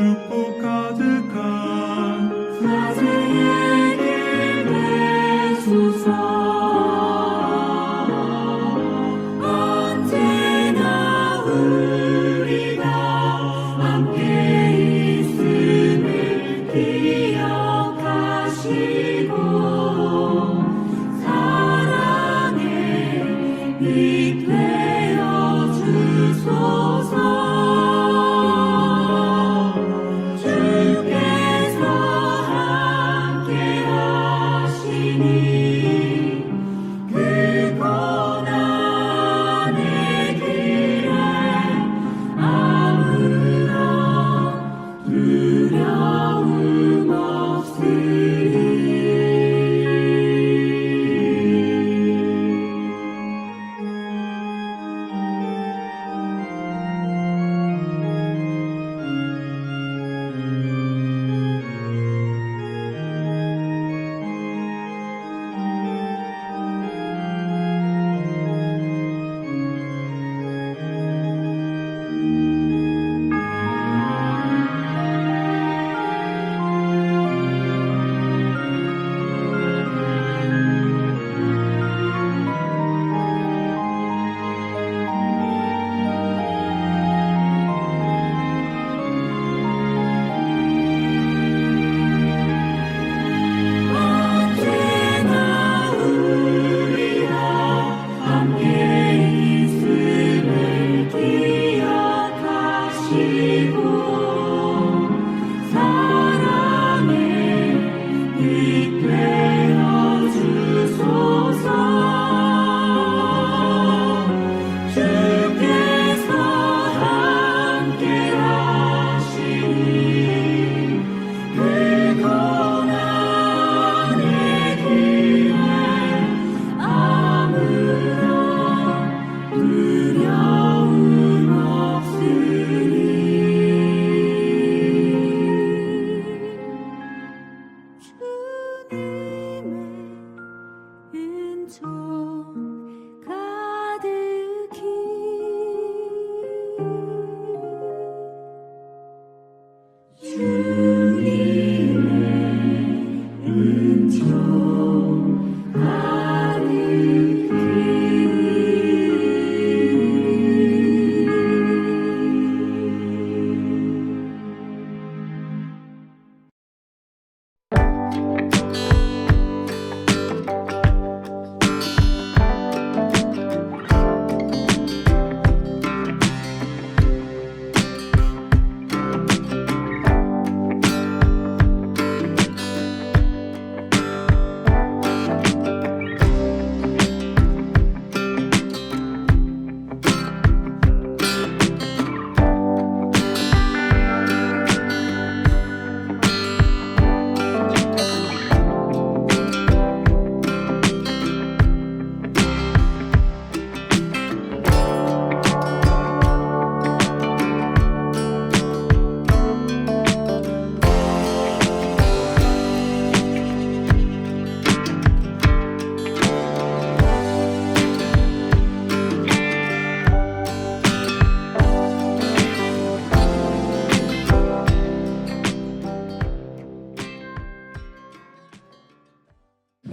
to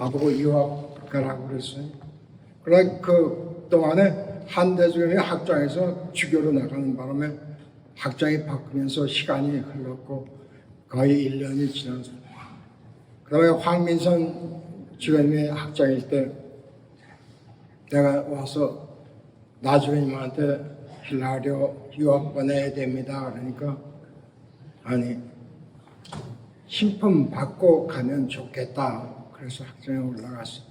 나보고 유학 가라고 그랬어요. 그러나 그 동안에 한대중의 학장에서 주교로 나가는 바람에 학장이 바뀌면서 시간이 흘렀고 거의 1년이 지났어요. 그 다음에 황민선 주교님이 학장일 때 내가 와서 나주교님한테 힐라리오 유학 보내야 됩니다. 그러니까 아니 신품 받고 가면 좋겠다. 그래서 학생에 올라갔어.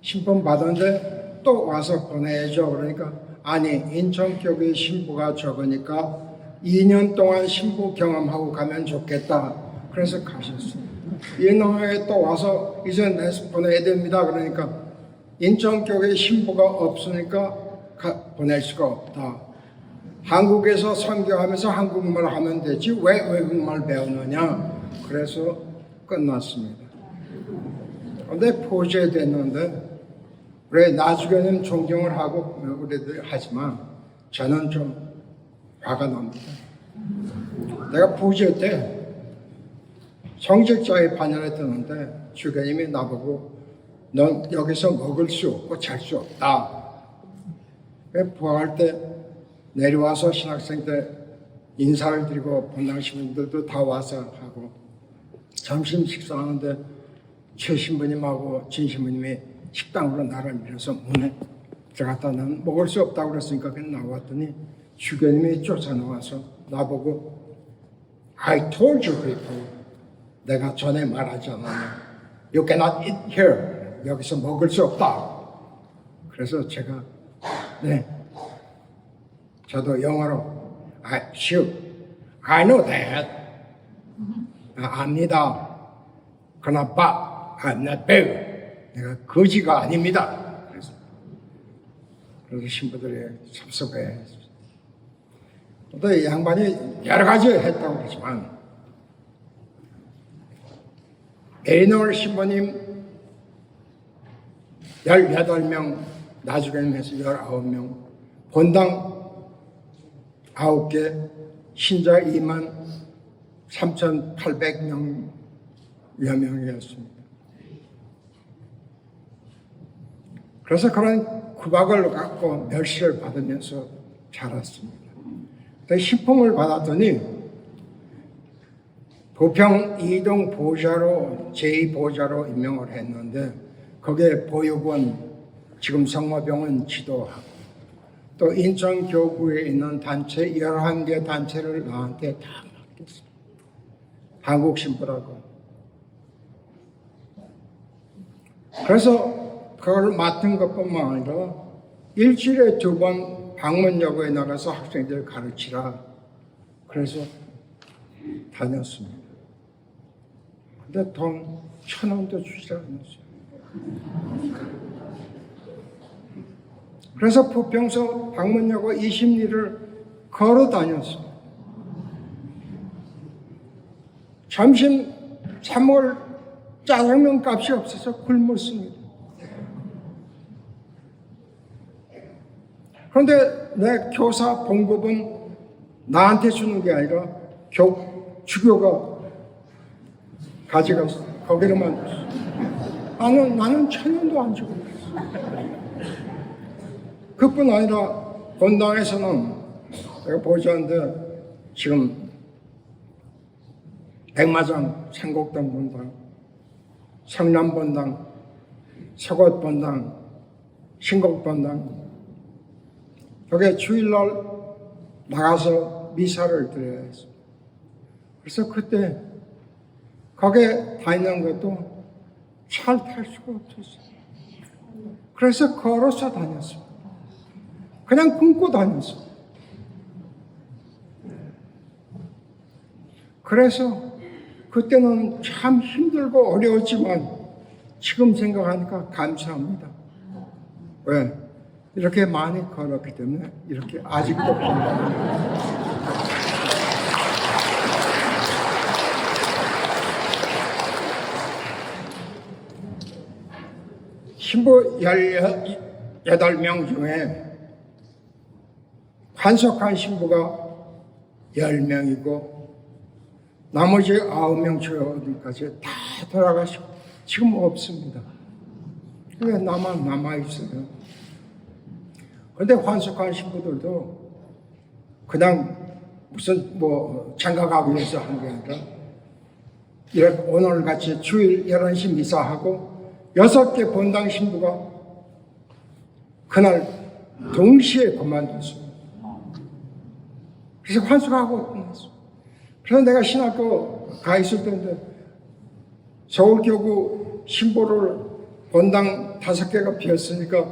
신품 받았는데 또 와서 보내야죠. 그러니까 아니 인천교회 신부가 적으니까 2년 동안 신부 경험하고 가면 좋겠다. 그래서 가셨어. 이놈에 또 와서 이제 내서 보내야 됩니다. 그러니까 인천교회 신부가 없으니까 가- 보낼 수가 없다. 한국에서 선교하면서 한국말 하면 되지 왜 외국말 배우느냐? 그래서 끝났습니다. 근데 포제됐는데 그래 나중에는 존경을 하고 그래도 하지만 저는 좀 화가 납니다. 내가 포제 때 성직자의 반열에 드는데 주교님이 나보고 넌 여기서 먹을 수 없고 잘 수 없다. 부활할 때 내려와서 신학생 때 인사를 드리고 본당 시민들도 다 와서 하고 점심 식사하는데 최 신부님하고 진 신부님이 식당으로 나를 밀어서 문에 들어갔다 나는 먹을 수 없다고 그랬으니까 그냥 나왔더니 주교님이 쫓아 나와서 나보고 I told you people 내가 전에 말하지 않았냐 You cannot eat here. 여기서 먹을 수 없다. 그래서 제가 네. 저도 영어로 I shoot I know that. 아, 압니다. 그러나 but I'm not big 내가 거지가 아닙니다 그래서 그래서 신부들이 섭섭해 또이 양반이 여러 가지 했다고 그러지만 에이널 신부님 18명, 나중에는 해서 19명, 본당 9개, 신자 2만 3,800명여 명이었습니다. 그래서 그런 구박을 갖고 멸시를 받으면서 자랐습니다. 그 신품을 받았더니 부평 이동 보좌로 제2보좌로 임명을 했는데 거기에 보육원 지금 성모병원 지도하고 또 인천교구에 있는 단체 11개 단체를 나한테 다 맡겼어. 한국 신부라고. 그래서 그걸 맡은 것뿐만 아니라 일주일에 두 번 방문 여고에 나가서 학생들 가르치라. 그래서 다녔습니다. 근데 돈 천 원도 주지 않았어요. 그래서 부평서 방문여고 20리를 걸어 다녔어요. 점심 3월 짜장면 값이 없어서 굶었습니다. 그런데 내 교사 봉급은 나한테 주는 게 아니라 교, 주교가 가져가서 거기로만. 나는, 나는 천 원도 안 주고. 그뿐 아니라 본당에서는 내가 보자는데 지금 백마장 생곡당 본당, 성남 본당, 서got 본당, 신곡 본당 여기에 주일날 나가서 미사를 드려야 했어. 그래서 그때 거기에 다니는 것도 잘 탈 수가 없었어. 그래서 걸어서 다녔어. 그냥 굶고 다녔어. 그래서 그때는 참 힘들고 어려웠지만 지금 생각하니까 감사합니다. 왜? 이렇게 많이 걸었기 때문에 이렇게 아직도 건강합니다. 신부 18명 중에 환석한 신부가 10명이고 나머지 9명 어디까지 다 돌아가시고 지금 없습니다. 왜 나만 남아있어요? 근데 환석한 신부들도 그냥 무슨 뭐 장가가기 위해서 한 게 아니라 이렇게 오늘 같이 주일 11시 미사하고 여섯 개 본당 신부가 그날 동시에 그만뒀어요. 그래서 환수하고 끝났어. 그래서 내가 신학교 가 있을 때인데 서울교구 신보를 본당 다섯 개가 비었으니까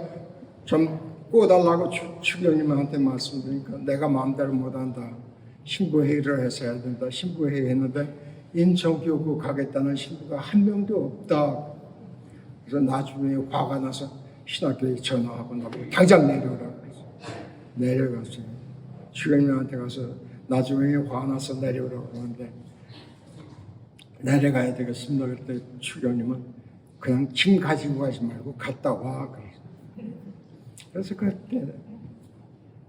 좀 꽂달라고 추- 추경님한테 말씀드리니까 내가 마음대로 못한다. 신부회의를 해서 해야 된다. 신부회의 했는데 인천교구 가겠다는 신부가 한 명도 없다. 그래서 나중에 화가 나서 신학교에 전화하고 나보고 당장 내려오라고. 내려갔어요. 주경님한테 가서 나중에 화나서 내려오라고 하는데 내려가야 되겠습니다. 그때 주경님은 그냥 짐 가지고 가지 말고 갔다 와. 그래서, 그때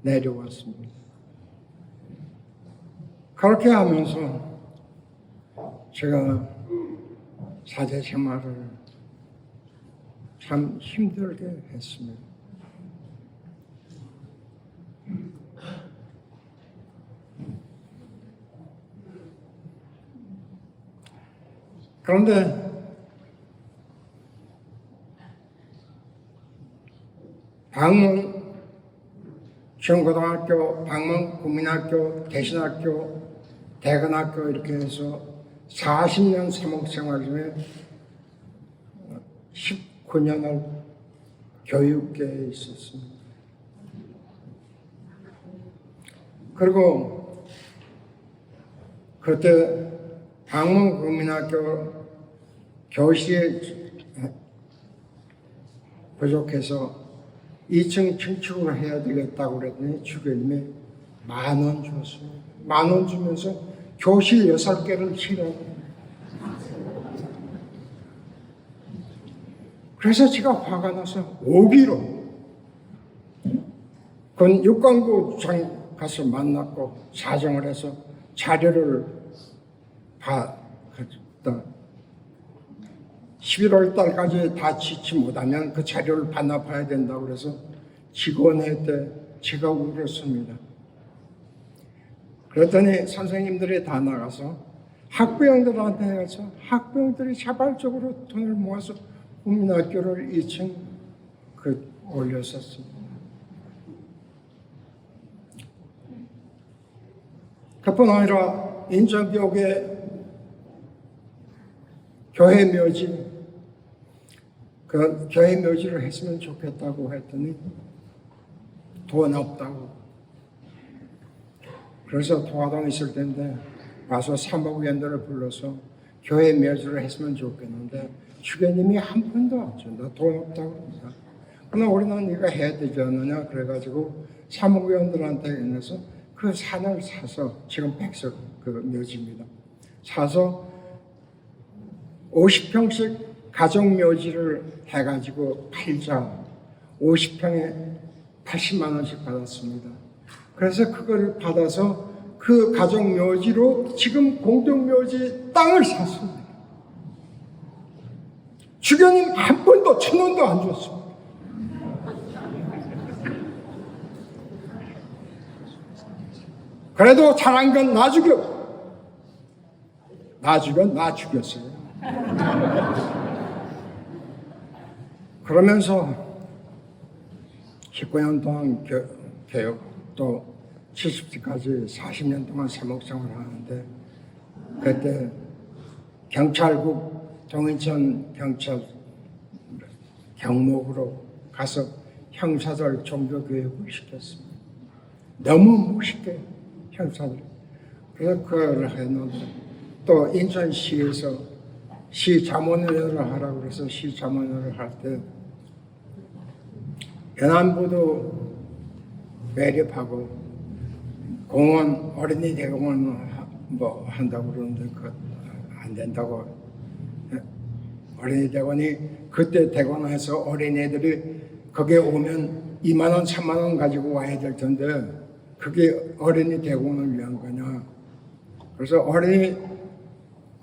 내려왔습니다. 그렇게 하면서 제가 사제 생활을 참 힘들게 했습니다. 그런데 방문 중고등학교, 방문 국민학교, 대신학교, 대건학교 이렇게 해서 40년 사목생활 중에 19년을 교육계에 있었습니다. 그리고 그때 방문 국민학교 교실이 부족해서 2층 증축을 해야 되겠다고 그랬더니 주교님이 만 원 줬습니다. 만 원 주면서 교실 여섯 개를 치라고. 그래서 제가 화가 나서 오기로 그 육관구장 가서 만났고 사정을 해서 자료를 받았다. 11월 달까지 다 지치 못하면 그 자료를 반납해야 된다고 그래서 직원회 때 제가 울었습니다. 그랬더니 선생님들이 다 나가서 학부형들한테 가서 학부형들이 자발적으로 돈을 모아서 국민학교를 2층 그 올렸었습니다. 그뿐 아니라 인천교계 교회 묘지 그 교회 묘지를 했으면 좋겠다고 했더니 돈 없다고. 그래서 통화동 있을 텐데 와서 사목위원들을 불러서 교회 묘지를 했으면 좋겠는데 주교님이 한 푼도 안 준다. 돈 없다고 그러나 우리는 이거 해야 되지 않느냐 그래가지고 사목위원들한테 인해서 그 산을 사서 지금 백석 그 묘지입니다. 사서 50평씩 가정 묘지를 해가지고 팔자 50평에 80만 원씩 받았습니다. 그래서 그걸 받아서 그 가정 묘지로 지금 공동 묘지 땅을 샀습니다. 주교님 한 번도 천 원도 안 줬습니다. 그래도 잘한 건 나 죽여. 나 죽여, 나 죽였어요. 그러면서 19년 동안 교, 교육 또 70세까지 40년 동안 사목생활을 하는데 그때 경찰국 동인천 경찰 경목으로 가서 형사들 종교 교육을 시켰습니다. 너무 멋있게 형사들. 그래서 그걸 했는데 또 인천시에서 시 자문위원을 하라고 그래서 시 자문위원을 할때 연안부도 매립하고 공원 어린이 대공원 하- 뭐 한다고 그러는데 그안 된다고. 어린이 대공원이 그때 대공원에서 어린이들이 거기에 오면 2만 원, 3만 원 가지고 와야 될 텐데 그게 어린이 대공원을 위한 거냐. 그래서 어린이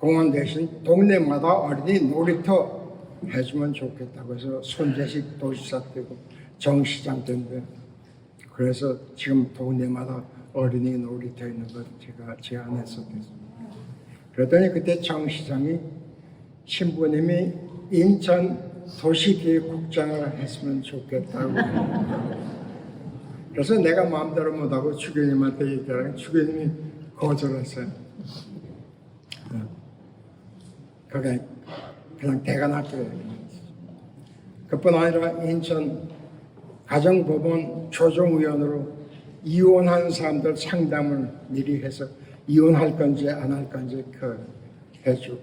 공원 대신 동네마다 어린이 놀이터 해주면 좋겠다고 해서 손재식 도시사 되고 정시장 때인데 그래서 지금 동네마다 어린이 놀이터 있는 걸 제가 제안했었습니다. 그랬더니 그때 정시장이 신부님이 인천 도시계획국장을 했으면 좋겠다고 그래서 내가 마음대로 못하고 주교님한테 얘기하니까 주교님이 거절했어요. 어. 그게 그냥 대관학교에 그뿐 아니라 인천 가정법원 조정위원으로 이혼한 사람들 상담을 미리 해서 이혼할 건지 안 할 건지 그 해주고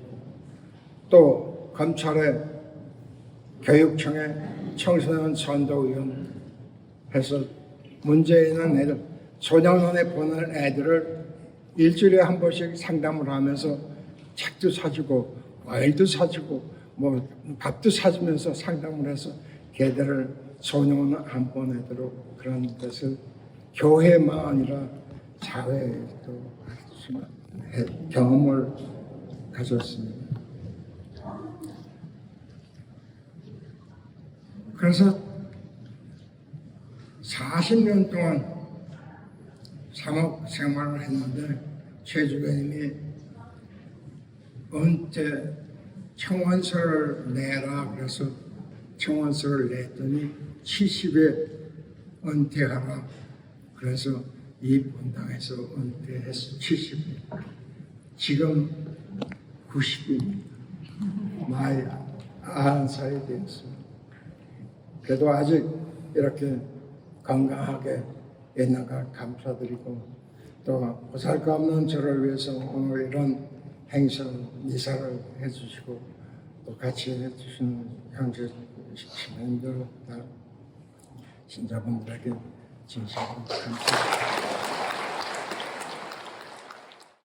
또 검찰에 교육청에 청소년 선도위원 해서 문제 있는 애들 소년원에 보내는 애들을 일주일에 한 번씩 상담을 하면서 책도 사주고 과일도 사주고 뭐 밥도 사주면서 상담을 해서 걔들을 소년원 안 보내도록 그런 것을 교회만 아니라 사회에도 해- 경험을 가졌습니다. 그래서 40년 동안 사목 생활을 했는데 최 주교님이 은퇴 청원서를 내라 그래서 청원서를 냈더니 70에 은퇴하라. 그래서 이 본당에서 은퇴해서 70일 지금 90일 나이 90살이 되었습니다. 그래도 아직 이렇게 건강하게 있는가 감사드리고 또 보살것 없는 저를 위해서 오늘 이런 행사 미사를 해주시고 또 같이 해주신 형제 다 신자분들에게 진심으로 감사드립니다.